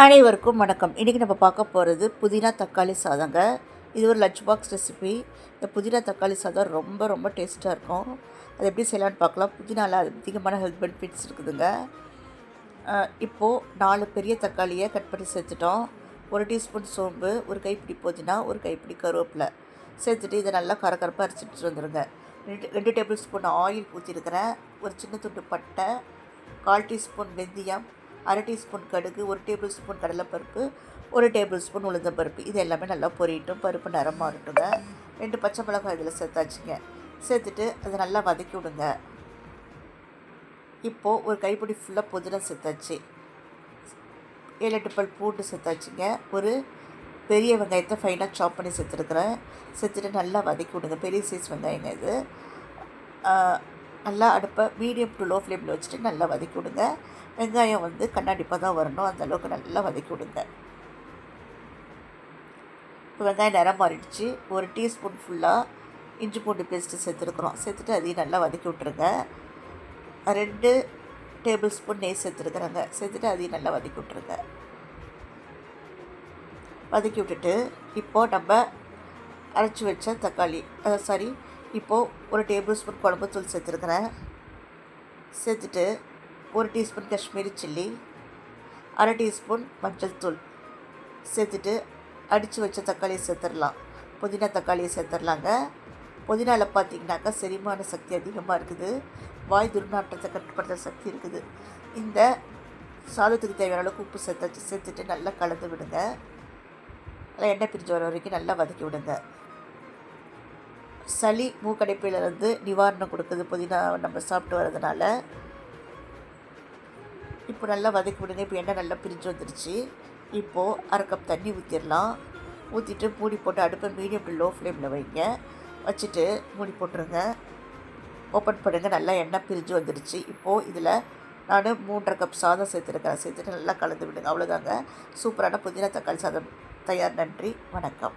அனைவருக்கும் வணக்கம். இன்றைக்கி நம்ம பார்க்க போகிறது புதினா தக்காளி சாதங்க. இது ஒரு லஞ்ச் பாக்ஸ் ரெசிபி இந்த புதினா தக்காளி சாதம் ரொம்ப ரொம்ப டேஸ்ட்டாக இருக்கும். அது எப்படி செய்யலாம்னு பார்க்கலாம். புதினால அதிகமான ஹெல்த் பெனிஃபிட்ஸ் இருக்குதுங்க. இப்போது நாலு பெரிய தக்காளியை கட் பண்ணி சேர்த்துட்டோம். ஒரு டீஸ்பூன் சோம்பு ஒரு கைப்பிடி புதினா ஒரு கைப்பிடி கருவேப்பிலை. சேர்த்துட்டு இதை நல்லா கரகரப்பாக அரைச்சிட்டு வந்துடுங்க ரெண்டு ரெண்டு டேபிள் ஸ்பூன் ஆயில் ஊற்றிருக்கிறேன் ஒரு சின்ன துண்டு பட்டை கால் டீஸ்பூன் வெந்தயம் அரை டீஸ்பூன் கடுகு ஒரு டேபிள் ஸ்பூன் கடலைப்பருப்பு ஒரு டேபிள் ஸ்பூன் உளுந்தம்பருப்பு. இது எல்லாமே நல்லா பொரியட்டும் பருப்பு நிறமாக மாறட்டுங்க ரெண்டு பச்சை மிளகாய் இதில் சேர்த்தாச்சுங்க. சேர்த்துட்டு அதை நல்லா வதக்கி விடுங்க. இப்போது ஒரு கைப்பிடி ஃபுல்லாக புதினா சேர்த்தாச்சு. ஏழு எட்டு பல் பூண்டு சேர்த்தாச்சுங்க. ஒரு பெரிய வெங்காயத்தை ஃபைனாக சாப் பண்ணி சேர்த்துருக்குறேன். சேர்த்துட்டு நல்லா வதக்கி விடுங்க. பெரிய சைஸ் வெங்காயங்க இது. நல்லா அடுப்பை மீடியம் டு லோ ஃப்ளேமில் வச்சுட்டு நல்லா வதக்கி விடுங்க. வெங்காயம் வந்து கண்ணாடிப்பாக தான் வரணும். அந்த அளவுக்கு நல்லா வதக்கி விடுங்க. இப்போ வெங்காயம் நிறம் மாறிடுச்சு. ஒரு டீஸ்பூன் ஃபுல்லாக இஞ்சி பூண்டு பேஸ்ட்டு சேர்த்துருக்குறோம். சேர்த்துட்டு அதையும் நல்லா வதக்கி விட்ருங்க ரெண்டு டேபிள் ஸ்பூன் நெய் சேர்த்துருக்குறேங்க. சேர்த்துட்டு அதையும் நல்லா வதக்கி விட்ருங்க வதக்கி விட்டுட்டு இப்போது நம்ம அரைச்சி வச்ச தக்காளி சாரி இப்போது ஒரு டேபிள் ஸ்பூன் குழம்பு தூள் சேர்த்துருக்குறேன். சேர்த்துட்டு ஒரு டீஸ்பூன் காஷ்மீரி சில்லி அரை டீஸ்பூன் மஞ்சள் தூள். சேர்த்துட்டு அடித்து வச்ச தக்காளியை சேர்த்துடலாம். புதினா தக்காளியை சேர்த்துடலாங்க. புதினாவில் பார்த்தீங்கன்னாக்கா செரிமான சக்தி அதிகமாக இருக்குது. வாய் துர்நாற்றத்தை கட்டுப்படுத்துகிற சக்தி இருக்குது. இந்த சாதத்துக்கு தேவையான அளவுக்கு உப்பு சேர்த்து சேர்த்துட்டு நல்லா கலந்து விடுங்க. நல்லா எண்ணெய் பிரிஞ்சு வர வரைக்கும் நல்லா வதக்கி விடுங்க. சளி மூக்கடைப்பிலிருந்து நிவாரணம் கொடுக்குது புதினா நம்ம சாப்பிட்டு வர்றதுனால. இப்போ நல்லா வதக்கி விடுங்க. இப்போ எண்ணெய் நல்லா பிரிஞ்சு வந்துடுச்சு இப்போது அரை கப் தண்ணி ஊற்றிடலாம் ஊற்றிட்டு மூடி போட்டு அடுப்பை மீடியம் டு லோ ஃப்ளேமில் வைங்க. வச்சுட்டு மூடி போட்டுருங்க. ஓப்பன் பண்ணுங்கள் நல்லா எண்ணெய் பிரிஞ்சு வந்துடுச்சு இப்போது இதில் நான் மூன்றரை கப் சாதம் சேர்த்துருக்கேன் சேர்த்துட்டு நல்லா கலந்து விடுங்க. அவ்வளோதாங்க சூப்பரான புதினா தக்காளி சாதம். தயார். நன்றி. வணக்கம்.